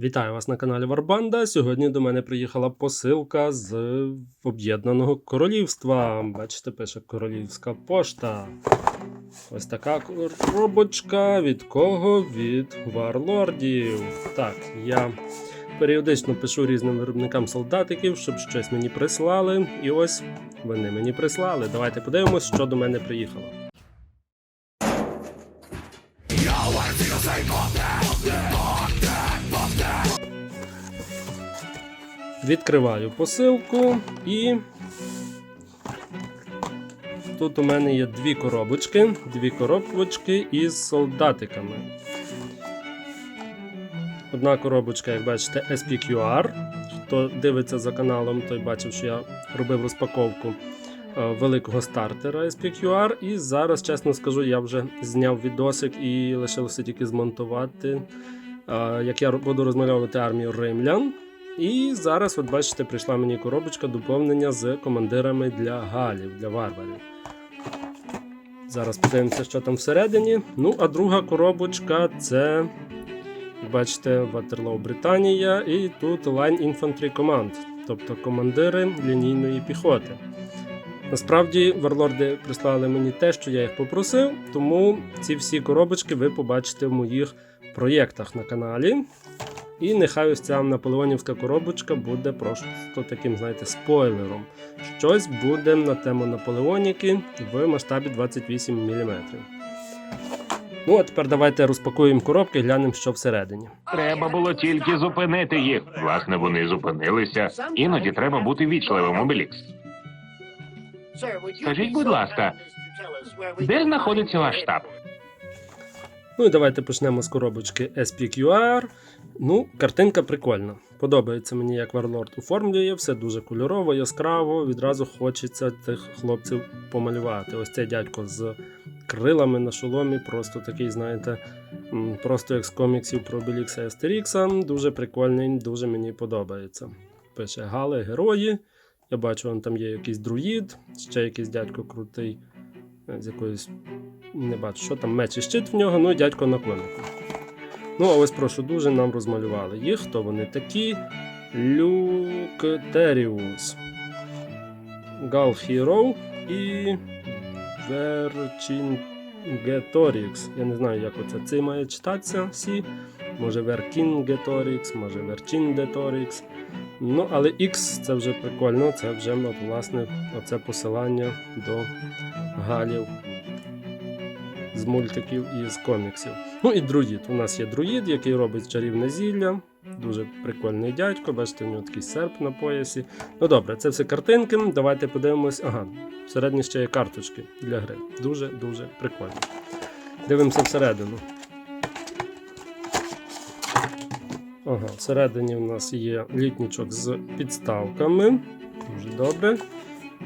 Вітаю вас на каналі Варбанда. Сьогодні до мене приїхала посилка з Об'єднаного Королівства. Бачите, пише Королівська пошта. Ось така коробочка. Від кого? Від варлордів. Так, я періодично пишу різним виробникам солдатиків, щоб щось мені прислали. І ось вони мені прислали. Давайте подивимось, що до мене приїхало. Відкриваю посилку і. Тут у мене є дві коробочки, дві коробочки із солдатиками. Одна коробочка, як бачите, SPQR. Хто дивиться за каналом, той бачив, що я робив розпаковку е, великого стартера SPQR. І зараз, чесно скажу, я вже зняв відосик і лишилося тільки змонтувати, е, як я буду розмальовувати армію римлян. І зараз, от бачите, прийшла мені коробочка доповнення з командирами для галів, для варварів. Зараз подивимося, що там всередині. Ну, а друга коробочка це, як бачите, Waterloo Британія, і тут Line Infantry Command, тобто командири лінійної піхоти. Насправді, варлорди прислали мені те, що я їх попросив, тому ці всі коробочки ви побачите в моїх проєктах на каналі. І нехай ось ця наполеонівська коробочка буде просто таким, знаєте, спойлером. Щось буде на тему Наполеоніки в масштабі 28 мм. Ну, а тепер давайте розпакуємо коробки і глянемо, що всередині. Треба було тільки зупинити їх. Власне, вони зупинилися. Іноді треба бути вічливим, Обелікс. Скажіть, будь ласка, де знаходиться ваш штаб? Ну і давайте почнемо з коробочки SPQR. Ну, картинка прикольна. Подобається мені, як Warlord оформлює, все дуже кольорово, яскраво. Відразу хочеться тих хлопців помалювати. Ось цей дядько з крилами на шоломі, просто такий, знаєте, просто як з коміксів про Белікса і Астерікса. Дуже прикольний, дуже мені подобається. Пише Гали, герої. Я бачу, там є якийсь друїд, ще якийсь дядько крутий, е, з якоюсь. Не бачу, що там меч і щит в нього, ну і дядько на конику. Ну, а ось прошу дуже нам розмалювали їх. Хто вони такі? Люктеріус, Галхіро і Верчінгеторікс. Я не знаю, як оце це має читатися. Сі. Може Веркінгеторікс, може Верчіндеторікс. Ну, але X це вже прикольно, це вже власне оце посилання до галів з мультиків і з коміксів. Ну і друїд. У нас є друїд, який робить чарівне зілля. Дуже прикольний дядько, бачите, у нього такий серп на поясі. Ну добре, це все картинки. Давайте подивимось. Ага, всередині ще є карточки для гри. Дуже-дуже прикольно. Дивимося всередину. Ага, всередині у нас є літнічок з підставками. Дуже добре.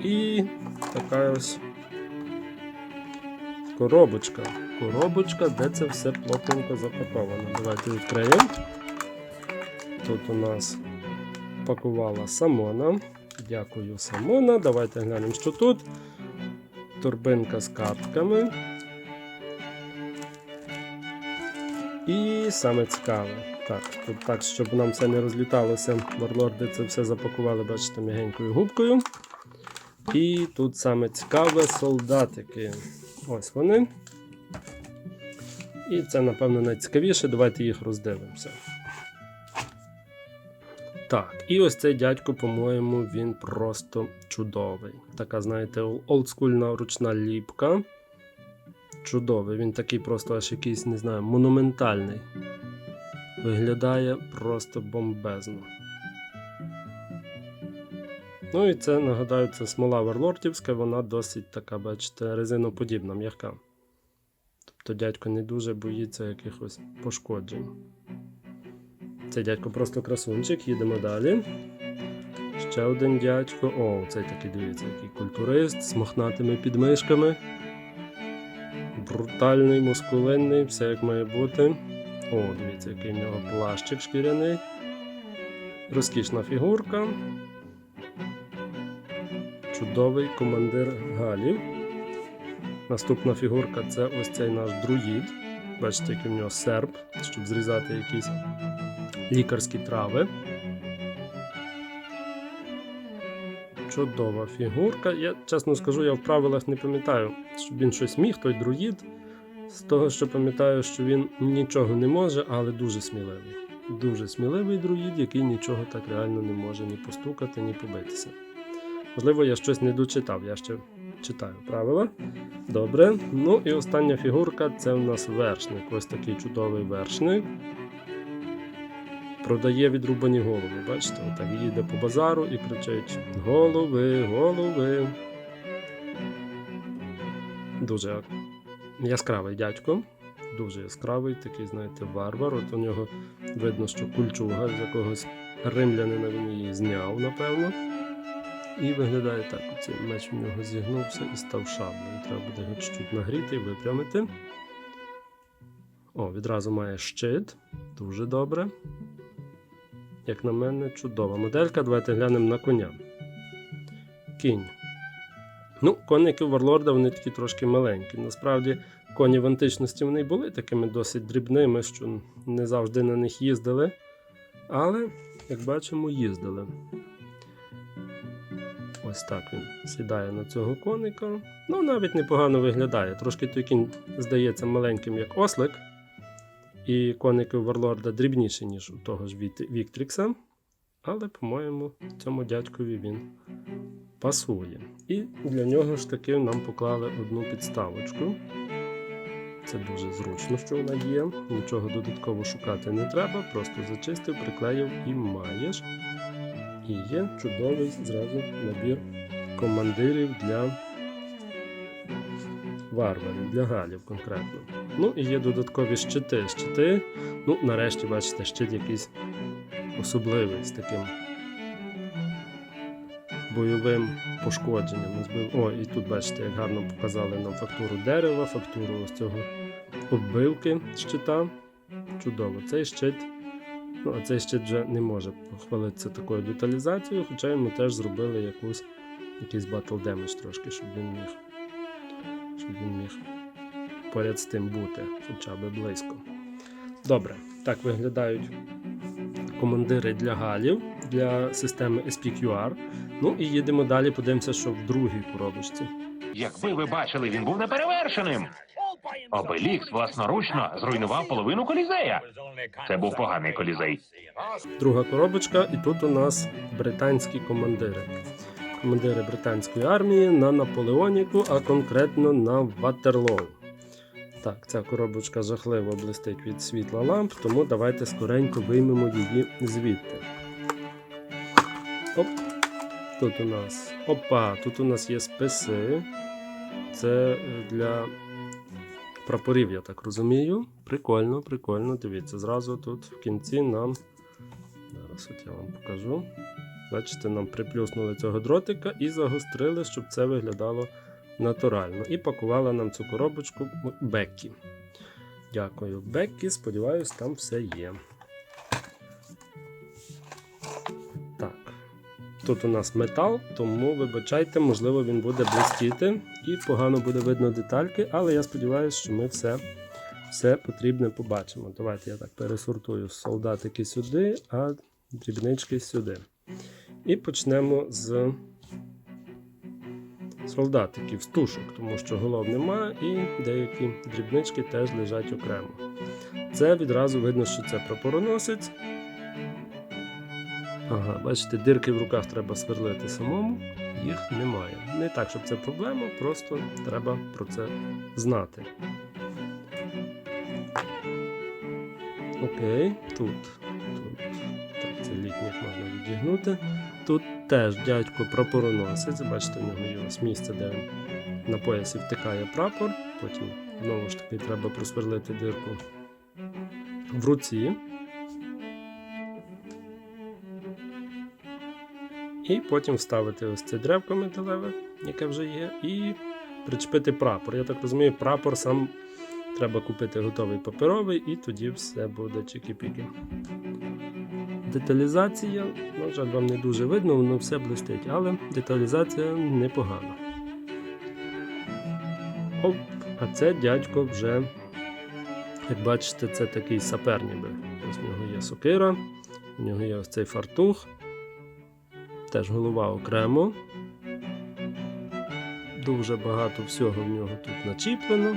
І така ось коробочка. Коробочка, де це все плотненько запаковано. Давайте відкриємо. Тут у нас пакувала Самона. Дякую, Самона. Давайте глянемо, що тут. Турбинка з картками. І саме цікаве. Так, тут так, щоб нам все не розліталося, варлорди це все запакували, бачите, м'ягенькою губкою. І тут саме цікаве солдатики. Ось вони. І це, напевно, найцікавіше. Давайте їх роздивимося. Так, і ось цей дядько, по-моєму, він просто чудовий. Така, знаєте, олдскульна ручна ліпка. Чудовий, він такий просто аж якийсь, не знаю, монументальний. Виглядає просто бомбезно. Ну і це, нагадаю, це смола варлортівська, вона досить така, бачите, резиноподібна, м'яка. Тобто дядько не дуже боїться якихось пошкоджень. Цей дядько просто красунчик, їдемо далі. Ще один дядько. О, цей такий, дивіться, який культурист з мохнатими підмишками. Брутальний, мускулинний, все як має бути. О, дивіться, який в нього плащик шкіряний. Розкішна фігурка. Чудовий командир Галів. Наступна фігурка це ось цей наш друїд. Бачите, який в нього серп, щоб зрізати якісь лікарські трави. Чудова фігурка. Я чесно скажу, я в правилах не пам'ятаю, щоб він щось міг, той друїд. З того, що пам'ятаю, що він нічого не може, але дуже сміливий. Дуже сміливий друїд, який нічого так реально не може ні постукати, ні побитися. Можливо, я щось не дочитав, я ще читаю правила. Добре. Ну і остання фігурка це в нас вершник. Ось такий чудовий вершник. Продає відрубані голови. Бачите, отак їде по базару і кричить: Голови, голови. Дуже яскравий дядько. Дуже яскравий, такий, знаєте, варвар. От у нього видно, що кульчуга з якогось римлянина він її зняв, напевно. І виглядає так: оцей меч у нього зігнувся і став шаблею. Треба буде його чуть-чуть нагріти і випрямити. О, відразу має щит. Дуже добре. Як на мене, чудова моделька. Давайте глянемо на коня. Кінь. Ну, коники Варлорда вони такі трошки маленькі. Насправді, коні в античності вони були такими досить дрібними, що не завжди на них їздили. Але, як бачимо, їздили. Ось так він сідає на цього коника. Ну, навіть непогано виглядає. Трошки той кінь здається маленьким, як ослик. І коники у Варлорда дрібніші, ніж у того ж Віктрікса. Але, по-моєму, цьому дядькові він пасує. І для нього ж таки нам поклали одну підставочку. Це дуже зручно, що вона є. Нічого додатково шукати не треба, просто зачистив, приклеїв і маєш. І є чудовий зразу набір командирів для варварів, для галів конкретно. Ну і є додаткові щити. Щити. Ну, нарешті, бачите, щит якийсь особливий з таким бойовим пошкодженням. О, і тут бачите, як гарно показали нам фактуру дерева, фактуру ось цього оббивки щита. Чудово. Цей щит. Ну, а цей щит вже не може похвалитися такою деталізацією, хоча йому теж зробили якусь, якийсь battle damage трошки, щоб він міг. Щоб він міг поряд з тим бути, хоча б близько. Добре, так виглядають командири для галів для системи SPQR. Ну і їдемо далі, подивимося, що в другій коробочці. Якби ви бачили, він був неперевершеним. Обелікс власноручно зруйнував половину колізея. Це був поганий колізей. Друга коробочка, і тут у нас британські командири. Командири британської армії на Наполеоніку, а конкретно на Ватерлоу. Так, ця коробочка жахливо блистить від світла ламп, тому давайте скоренько виймемо її звідти. Оп. Тут у нас. Опа, тут у нас є списи. Це е, для прапорів, я так розумію. Прикольно, прикольно. Дивіться, зразу тут в кінці нам. Зараз от я вам покажу. Бачите, нам приплюснули цього дротика і загострили, щоб це виглядало натурально. І пакувала нам цю коробочку Беккі. Дякую, Беккі. Сподіваюсь, там все є. Тут у нас метал, тому вибачайте, можливо, він буде блистіти і погано буде видно детальки, але я сподіваюся, що ми все, все потрібне побачимо. Давайте я так пересортую солдатики сюди, а дрібнички сюди. І почнемо з солдатиків, з тушок, тому що голов нема, і деякі дрібнички теж лежать окремо. Це відразу видно, що це прапороносець. Ага, бачите, дирки в руках треба сверлити самому, їх немає. Не так, щоб це проблема, просто треба про це знати. Окей, тут. тут. Так, це літніх можна відігнути. Тут теж дядько прапороносець. Бачите, у нього є ось місце, де на поясі втикає прапор. Потім знову ж таки треба просверлити дирку в руці. І потім вставити ось це древко металеве, яке вже є, і причепити прапор. Я так розумію, прапор сам треба купити готовий паперовий, і тоді все буде чики-піки. Деталізація, на жаль, вам не дуже видно, воно все блистить, але деталізація непогана. Оп, а це дядько вже, як бачите, це такий сапер ніби. Ось в нього є сокира. У нього є ось цей фартух. Теж голова окремо. Дуже багато всього в нього тут начіплено.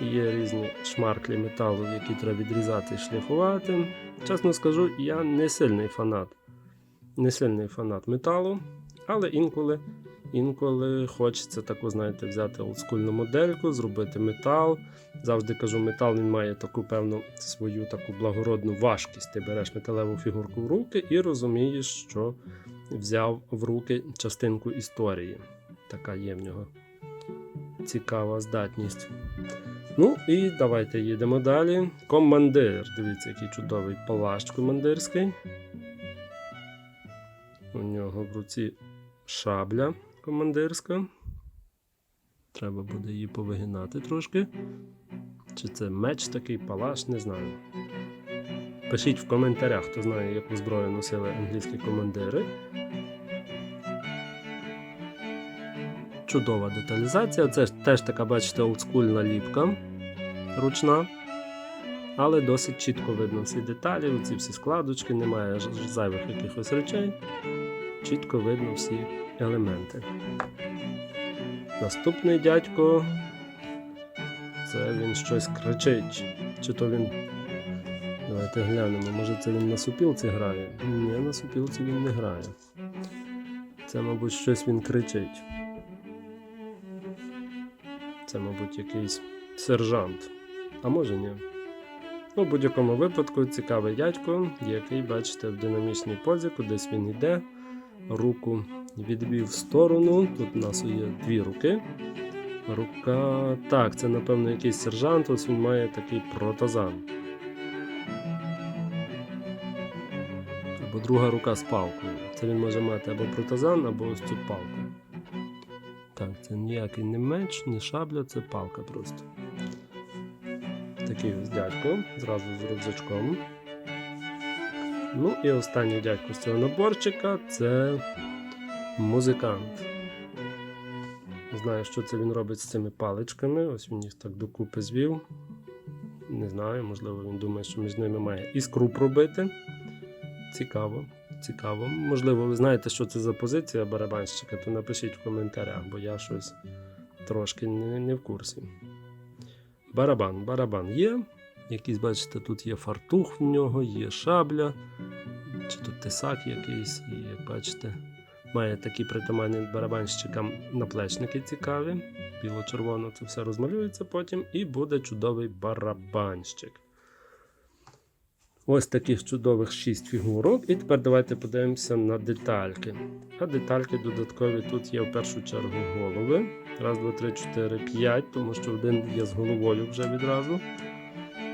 Є різні шмарклі металу, які треба відрізати і шліфувати. Чесно скажу, я не сильний фанат. Не сильний фанат металу, але інколи, інколи хочеться таку, знаєте, взяти олдскульну модельку, зробити метал. Завжди кажу, метал він має таку певну свою таку благородну важкість. Ти береш металеву фігурку в руки і розумієш, що взяв в руки частинку історії. Така є в нього цікава здатність. Ну і давайте їдемо далі. Командир. Дивіться, який чудовий плащ командирський. У нього в руці шабля командирська. Треба буде її повигинати трошки. Чи це меч такий палаш, не знаю. Пишіть в коментарях, хто знає, яку зброю носили англійські командири. Чудова деталізація. Це теж така, бачите, олдскульна ліпка ручна. Але досить чітко видно всі деталі, оці всі складочки, немає зайвих якихось речей. Чітко видно всі елементи. Наступний дядько. Це він щось кричить. Чи то він. Давайте глянемо, може це він на супілці грає? Ні, на супілці він не грає. Це, мабуть, щось він кричить. Це, мабуть, якийсь сержант. А може ні. Ну, в будь-якому випадку цікавий дядько, який, бачите, в динамічній позі, кудись він йде, руку відвів в сторону. Тут у нас є дві руки. Рука. Так, це, напевно, якийсь сержант, ось він має такий протазан. Або друга рука з палкою. Це він може мати або протазан, або ось цю палку. Так, це ніякий не меч, не шабля, це палка просто. Такий ось дядько, зразу з рюкзачком. Ну і останній дядько з цього наборчика це музикант. Не знаю, що це він робить з цими паличками. Ось він їх так докупи звів. Не знаю, можливо, він думає, що між ними має іскру пробити. Цікаво, цікаво. Можливо, ви знаєте, що це за позиція барабанщика, то напишіть в коментарях, бо я щось трошки не, не в курсі. Барабан, барабан є. Якийсь, бачите, тут є фартух в нього, є шабля, чи тут тисак якийсь, і як бачите, має такі притаманні барабанщикам наплечники цікаві. Біло-червоно це все розмалюється потім, і буде чудовий барабанщик. Ось таких чудових 6 фігурок. І тепер давайте подивимося на детальки. А детальки додаткові тут є в першу чергу голови. Раз, два, три, чотири, п'ять, тому що один є з головою вже відразу.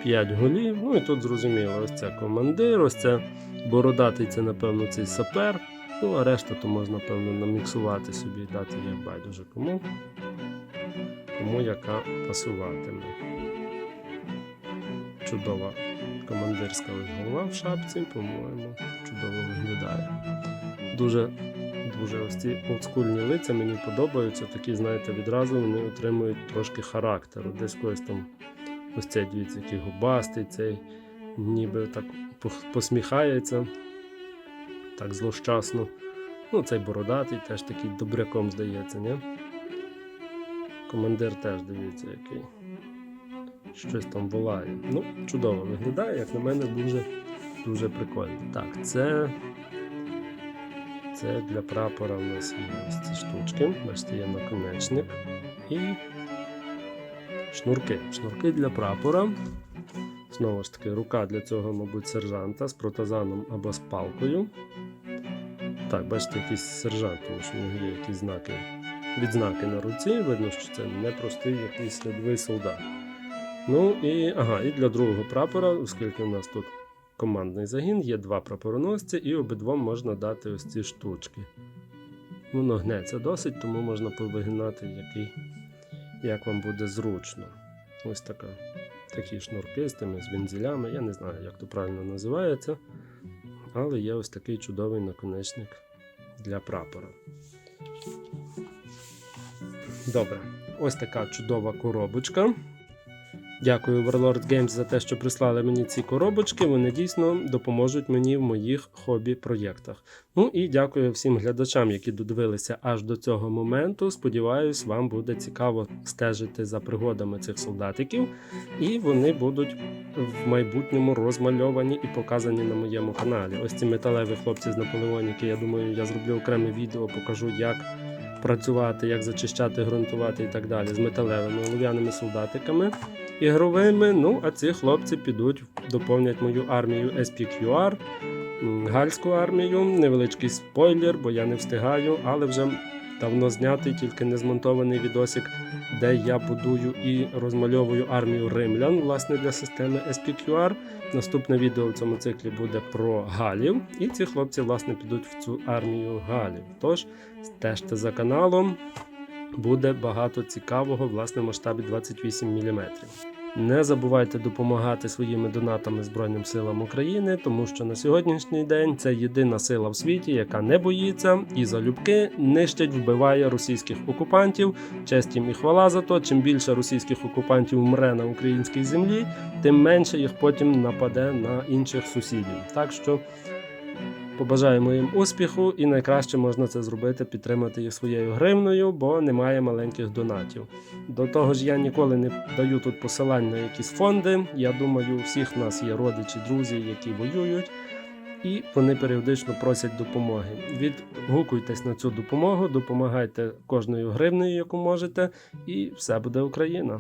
П'ять голів. Ну і тут зрозуміло, ось це командир, ось це бородатий, це, напевно, цей сапер. Ну, а решта то можна, певно, наміксувати собі і дати як байдуже кому. Кому яка пасуватиме. Чудова командирська голова в шапці, по-моєму, чудово виглядає. Дуже, дуже ось ці олдскульні лиця мені подобаються. Такі, знаєте, відразу вони отримують трошки характеру. Десь когось там ось цей дивіться, який губастий, цей ніби так посміхається, так злощасно. Ну, цей бородатий теж такий добряком здається, ні? Командир теж дивіться, який щось там волає. Ну, чудово виглядає, як на мене, дуже, дуже прикольно. Так, це. Це для прапора у нас є ці штучки. Бачите, є наконечник. І шнурки. Шнурки для прапора. Знову ж таки, рука для цього, мабуть, сержанта з протазаном або з палкою. Так, бачите, якийсь сержант, тому що в нього є якісь знаки, відзнаки на руці. Видно, що це не простий якийсь рядовий солдат. Ну і ага, і для другого прапора, оскільки у нас тут командний загін, є два прапороносці, і обидвом можна дати ось ці штучки. Воно гнеться досить, тому можна повигинати, який, як вам буде зручно. Ось така, такі шнурки з тими з вензелями. Я не знаю, як то правильно називається. Але є ось такий чудовий наконечник для прапора. Добре, ось така чудова коробочка. Дякую Warlord Games за те, що прислали мені ці коробочки. Вони дійсно допоможуть мені в моїх хобі-проєктах. Ну і дякую всім глядачам, які додивилися аж до цього моменту. Сподіваюсь, вам буде цікаво стежити за пригодами цих солдатиків, і вони будуть в майбутньому розмальовані і показані на моєму каналі. Ось ці металеві хлопці з Наполеоніки. Я думаю, я зроблю окреме відео, покажу, як працювати, як зачищати, ґрунтувати і так далі з металевими олов'яними солдатиками ігровими. Ну, а ці хлопці підуть, доповнять мою армію SPQR, гальську армію. Невеличкий спойлер, бо я не встигаю, але вже давно знятий, тільки не змонтований відосик, де я будую і розмальовую армію римлян, власне, для системи SPQR. Наступне відео в цьому циклі буде про галів, і ці хлопці, власне, підуть в цю армію галів. Тож стежте за каналом, буде багато цікавого власне в масштабі 28 мм. Не забувайте допомагати своїми донатами Збройним силам України, тому що на сьогоднішній день це єдина сила в світі, яка не боїться і залюбки нищить, вбиває російських окупантів. Честь їм і хвала за то. Чим більше російських окупантів мре на українській землі, тим менше їх потім нападе на інших сусідів. Так що Побажаємо їм успіху, і найкраще можна це зробити підтримати їх своєю гривною, бо немає маленьких донатів. До того ж, я ніколи не даю тут посилань на якісь фонди. Я думаю, у всіх нас є родичі, друзі, які воюють, і вони періодично просять допомоги. Відгукуйтесь на цю допомогу, допомагайте кожною гривнею, яку можете, і все буде Україна.